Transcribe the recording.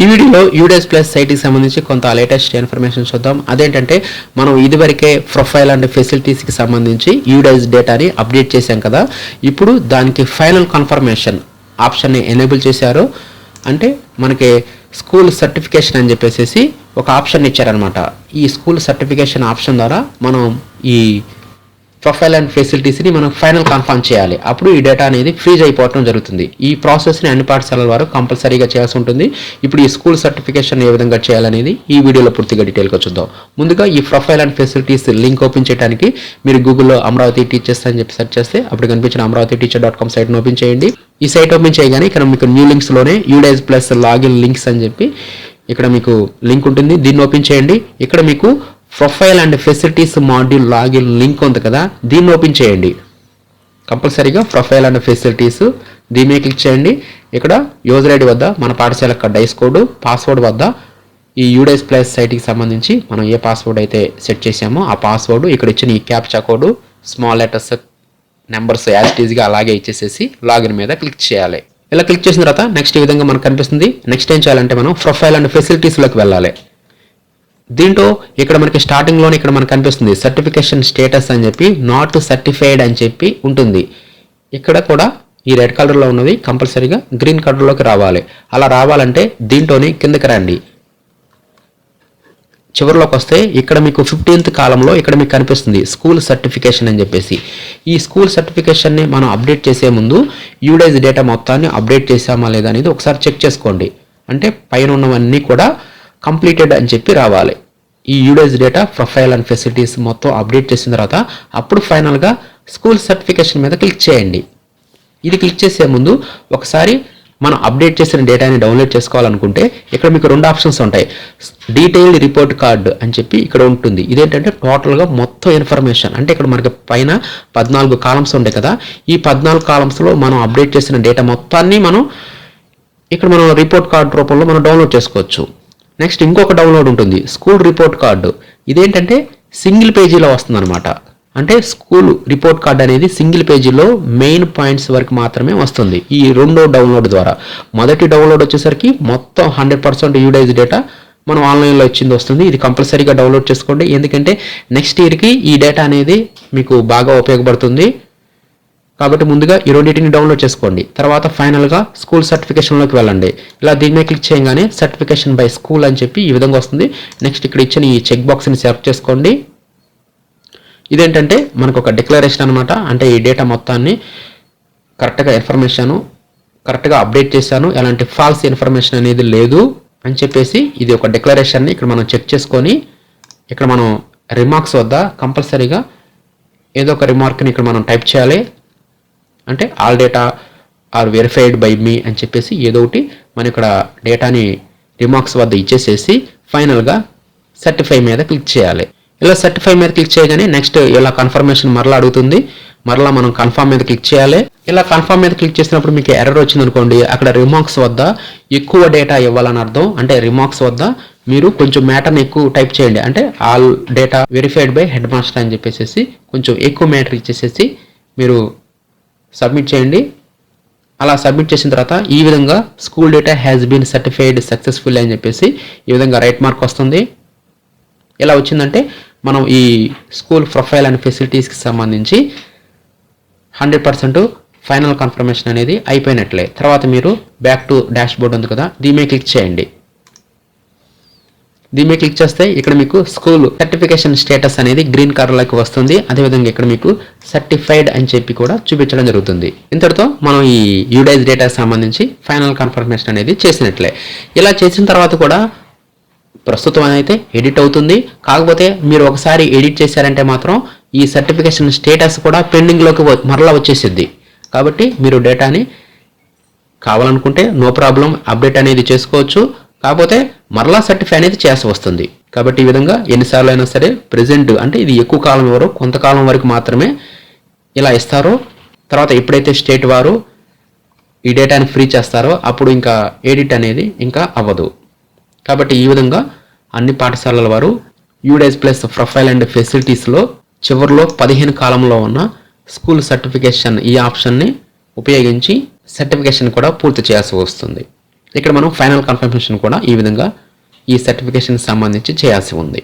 ఈ వీడియోలో UDISE plus సైట్కి సంబంధించి కొంత లేటెస్ట్ ఇన్ఫర్మేషన్ చూద్దాం. అదేంటంటే మనం ఇదివరకే ప్రొఫైల్ అండ్ ఫెసిలిటీస్కి సంబంధించి యూడేస్ డేటాని అప్డేట్ చేశాం కదా. ఇప్పుడు దానికి ఫైనల్ కన్ఫర్మేషన్ ఆప్షన్ని ఎనేబుల్ చేశారు. అంటే మనకి స్కూల్ సర్టిఫికేషన్ అని చెప్పేసి ఒక ఆప్షన్ ఇచ్చారనమాట ఈ స్కూల్ సర్టిఫికేషన్ ఆప్షన్ ద్వారా మనం ఈ ప్రొఫైల్ అండ్ ఫెసిలిటీస్ని మనం ఫైనల్ కన్ఫర్మ్ చేయాలి. అప్పుడు ఈ డేటా అనేది ఫ్రీజ్ అయిపోవడం జరుగుతుంది. ఈ ప్రాసెస్ని అన్ని పాఠశాలల వారు కంపల్సరీగా చేయాల్సి ఉంటుంది. ఇప్పుడు ఈ స్కూల్ సర్టిఫికేషన్ ఏ విధంగా చేయాలనేది ఈ వీడియోలో పూర్తిగా డీటెయిల్గా చూద్దాం. ముందుగా ఈ profile and facilities link open చేయడానికి మీరు గూగుల్లో అమరావతి టీచర్స్ అని చెప్పి సెర్చ్ చేస్తే అప్పుడు కనిపించిన అమరావతి టీచర్ డాట్ కామ్ సైట్ని ఓపెన్ చేయండి. ఈ సైట్ ఓపెన్ చేయగానే ఇక్కడ మీకు న్యూ లింక్స్లోనే యూడైజ్ ప్లస్ లాగిన్ లింక్స్ అని చెప్పి ఇక్కడ మీకు లింక్ ఉంటుంది. దీన్ని ఓపెన్ చేయండి. ఇక్కడ మీకు profile and facilities module login link ఉంది కదా దీన్ని ఓపెన్ చేయండి. కంపల్సరీగా ప్రొఫైల్ అండ్ ఫెసిలిటీస్ దీని మీద క్లిక్ చేయండి. ఇక్కడ యూజర్ ఐడి వద్ద మన పాఠశాల యొక్క డైస్ కోడ్ పాస్వర్డ్ వద్ద ఈ యూడైస్ ప్లస్ సైట్కి సంబంధించి మనం ఏ పాస్వర్డ్ అయితే సెట్ చేసామో ఆ పాస్వర్డ్ ఇక్కడ ఇచ్చిన ఈ captcha code small letters numbers యాజ్టీజ్గా అలాగే ఇచ్చేసేసి లాగిన్ మీద క్లిక్ చేయాలి. ఇలా క్లిక్ చేసిన తర్వాత నెక్స్ట్ ఈ విధంగా మనకు కనిపిస్తుంది. నెక్స్ట్ ఏం చేయాలంటే మనం ప్రొఫైల్ అండ్ ఫెసిలిటీస్లోకి వెళ్ళాలి. దీంట్లో ఇక్కడ మనకి స్టార్టింగ్లోనే ఇక్కడ మనకు కనిపిస్తుంది సర్టిఫికేషన్ స్టేటస్ అని చెప్పి నాట్ సర్టిఫైడ్ అని చెప్పి ఉంటుంది. ఇక్కడ కూడా ఈ రెడ్ కలర్లో ఉన్నది కంపల్సరీగా గ్రీన్ కలర్లోకి రావాలి. అలా రావాలంటే దీంట్లోని కిందకి రండి. చివరిలోకి వస్తే ఇక్కడ మీకు ఫిఫ్టీన్త్ కాలంలో ఇక్కడ మీకు కనిపిస్తుంది స్కూల్ సర్టిఫికేషన్ అని చెప్పేసి. ఈ స్కూల్ సర్టిఫికేషన్ని మనం అప్డేట్ చేసే ముందు యూడైజ్ డేటా మొత్తాన్ని అప్డేట్ చేసామా లేదా అనేది ఒకసారి చెక్ చేసుకోండి. అంటే పైన ఉన్నవన్నీ కూడా కంప్లీటెడ్ అని చెప్పి రావాలి. ఈ UDISE data profile and facilities మొత్తం అప్డేట్ చేసిన తర్వాత అప్పుడు ఫైనల్గా స్కూల్ సర్టిఫికేషన్ మీద క్లిక్ చేయండి. ఇది క్లిక్ చేసే ముందు ఒకసారి మనం అప్డేట్ చేసిన డేటాని డౌన్లోడ్ చేసుకోవాలనుకుంటే ఇక్కడ మీకు రెండు ఆప్షన్స్ ఉంటాయి. డీటెయిల్డ్ రిపోర్ట్ కార్డు అని చెప్పి ఇక్కడ ఉంటుంది. ఇదేంటంటే టోటల్గా మొత్తం ఇన్ఫర్మేషన్ అంటే ఇక్కడ మనకి పైన పద్నాలుగు కాలమ్స్ ఉంటాయి కదా. ఈ పద్నాలుగు కాలమ్స్లో మనం అప్డేట్ చేసిన డేటా మొత్తాన్ని మనం ఇక్కడ మనం రిపోర్ట్ కార్డు రూపంలో మనం డౌన్లోడ్ చేసుకోవచ్చు. నెక్స్ట్ ఇంకొక డౌన్లోడ్ ఉంటుంది స్కూల్ రిపోర్ట్ కార్డు. ఇదేంటంటే సింగిల్ పేజీలో వస్తుందన్నమాట. అంటే స్కూల్ రిపోర్ట్ కార్డ్ అనేది సింగిల్ పేజీలో మెయిన్ పాయింట్స్ వరకు మాత్రమే వస్తుంది ఈ రెండో డౌన్లోడ్ ద్వారా. మొదటి డౌన్లోడ్ వచ్చేసరికి మొత్తం హండ్రెడ్ పర్సెంట్ యూడైజ్ డేటా మనం ఆన్లైన్లో ఇచ్చింది వస్తుంది. ఇది కంపల్సరీగా డౌన్లోడ్ చేసుకోండి. ఎందుకంటే నెక్స్ట్ ఇయర్కి ఈ డేటా అనేది మీకు బాగా ఉపయోగపడుతుంది. కాబట్టి ముందుగా ఈ రెండింటిని డౌన్లోడ్ చేసుకోండి. తర్వాత ఫైనల్గా స్కూల్ సర్టిఫికేషన్లోకి వెళ్ళండి. ఇలా దీని క్లిక్ చేయగానే సర్టిఫికేషన్ బై స్కూల్ అని చెప్పి ఈ విధంగా వస్తుంది. నెక్స్ట్ ఇక్కడ ఇచ్చిన ఈ చెక్ బాక్స్ని సెలెక్ట్ చేసుకోండి. ఇదేంటంటే మనకు ఒక డిక్లరేషన్ అనమాట అంటే ఈ డేటా మొత్తాన్ని కరెక్ట్గా ఇన్ఫర్మేషన్ కరెక్ట్గా అప్డేట్ చేశాను. ఎలాంటి ఫాల్స్ ఇన్ఫర్మేషన్ అనేది లేదు అని చెప్పేసి ఇది ఒక డిక్లరేషన్ని ఇక్కడ మనం చెక్ చేసుకొని ఇక్కడ మనం రిమార్క్స్ వద్ద కంపల్సరీగా ఏదో ఒక రిమార్క్ని ఇక్కడ మనం టైప్ చేయాలి. అంటే all data are verified by me అని చెప్పేసి ఏదో ఒకటి మనం ఇక్కడ డేటాని రిమార్క్స్ వద్ద ఇచ్చేసేసి ఫైనల్గా సర్టిఫై మీద క్లిక్ చేయాలి. ఇలా సర్టిఫై మీద క్లిక్ చేయగానే నెక్స్ట్ ఇలా కన్ఫర్మేషన్ మరలా అడుగుతుంది. మరలా మనం కన్ఫర్మ్ మీద క్లిక్ చేయాలి. ఇలా కన్ఫర్మ్ మీద క్లిక్ చేసినప్పుడు మీకు ఎర్రర్ వచ్చింది అనుకోండి. అక్కడ రిమార్క్స్ వద్ద ఎక్కువ డేటా ఇవ్వాలని అర్థం. అంటే రిమార్క్స్ వద్ద మీరు కొంచెం మ్యాటర్ని ఎక్కువ టైప్ చేయండి. అంటే all data verified by head master అని చెప్పేసి కొంచెం ఎక్కువ మ్యాటర్ ఇచ్చేసేసి మీరు సబ్మిట్ చేయండి. అలా సబ్మిట్ చేసిన తర్వాత ఈ విధంగా school data has been certified successful అని చెప్పేసి ఈ విధంగా రైట్ మార్క్ వస్తుంది. ఎలా వచ్చిందంటే మనం ఈ స్కూల్ ప్రొఫైల్ అండ్ ఫెసిలిటీస్కి సంబంధించి హండ్రెడ్ పర్సెంట్ ఫైనల్ కన్ఫర్మేషన్ అనేది అయిపోయినట్లే. తర్వాత మీరు బ్యాక్ టు డాష్ బోర్డ్ ఉంది కదా దీని క్లిక్ చేయండి. దీని మీద క్లిక్ చేస్తే ఇక్కడ మీకు స్కూల్ సర్టిఫికేషన్ స్టేటస్ అనేది గ్రీన్ కలర్లోకి వస్తుంది. అదేవిధంగా ఇక్కడ మీకు సర్టిఫైడ్ అని చెప్పి కూడా చూపించడం జరుగుతుంది. ఇంతటితో మనం ఈ యూడైజ్ డేటా సంబంధించి ఫైనల్ కన్ఫర్మేషన్ అనేది చేసినట్లే. ఇలా చేసిన తర్వాత కూడా ప్రస్తుతం అయితే ఎడిట్ అవుతుంది. కాకపోతే మీరు ఒకసారి ఎడిట్ చేశారంటే మాత్రం ఈ సర్టిఫికేషన్ స్టేటస్ కూడా పెండింగ్లోకి వ- మరలా వచ్చేసిద్ది. కాబట్టి మీరు డేటాని కావాలనుకుంటే నో ప్రాబ్లం అప్డేట్ అనేది చేసుకోవచ్చు. కాకపోతే మరలా సర్టిఫై అనేది చేసి వస్తుంది. కాబట్టి ఈ విధంగా ఎన్నిసార్లు అయినా సరే ప్రజెంట్ అంటే ఇది ఎక్కువ కాలం ఎవరు కొంతకాలం వరకు మాత్రమే ఇలా ఇస్తారో తర్వాత ఎప్పుడైతే స్టేట్ వారు ఈ డేటాని ఫ్రీ చేస్తారో అప్పుడు ఇంకా ఎడిట్ అనేది ఇంకా అవ్వదు. కాబట్టి ఈ విధంగా అన్ని పాఠశాలల వారు యూడైజ్ ప్లస్ ప్రొఫైల్ అండ్ ఫెసిలిటీస్లో చివరిలో పదిహేను కాలంలో ఉన్న స్కూల్ సర్టిఫికేషన్ ఈ ఆప్షన్ని ఉపయోగించి సర్టిఫికేషన్ కూడా పూర్తి చేయాల్సి వస్తుంది. ఇక్కడ మనం ఫైనల్ కన్ఫర్మేషన్ కూడా ఈ విధంగా ఈ సర్టిఫికేషన్ సంబంధించి చేయాల్సి ఉంది.